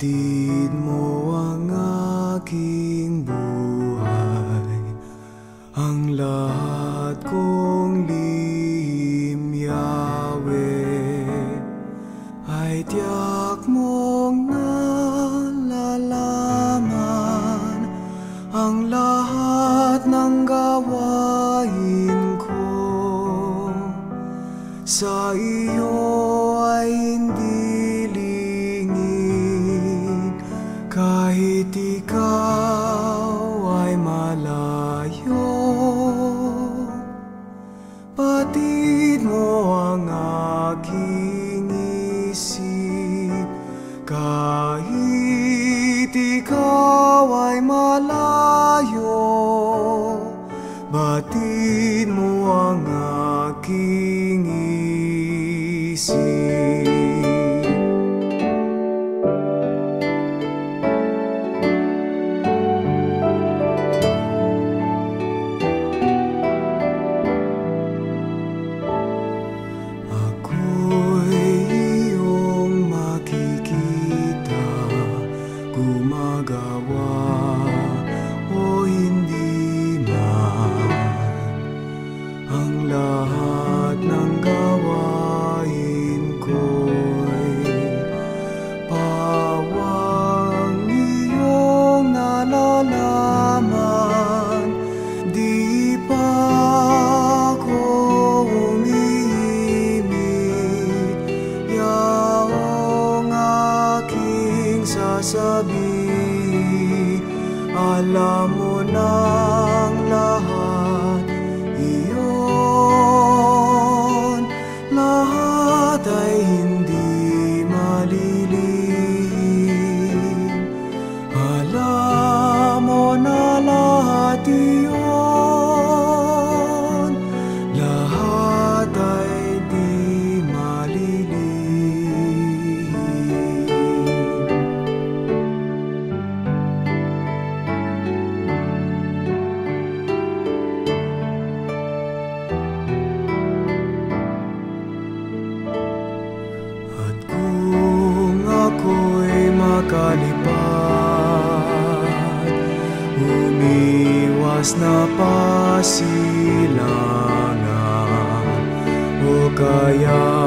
Batid mo ang aking buhay. Ang lahat kong lihim, Yahweh Ay tiyak mong nalalaman. Ang lahat ng gawain ko Sa iyo Batid mo ang aking isip. Gumagawa o hindi lahat ng gawain ko'y Pawang iyong nalalaman. Di pa ako umiimik Yaong aking sasabihin. Alam mo ng lahat makalipad Umiwas na pasilangan. O kaya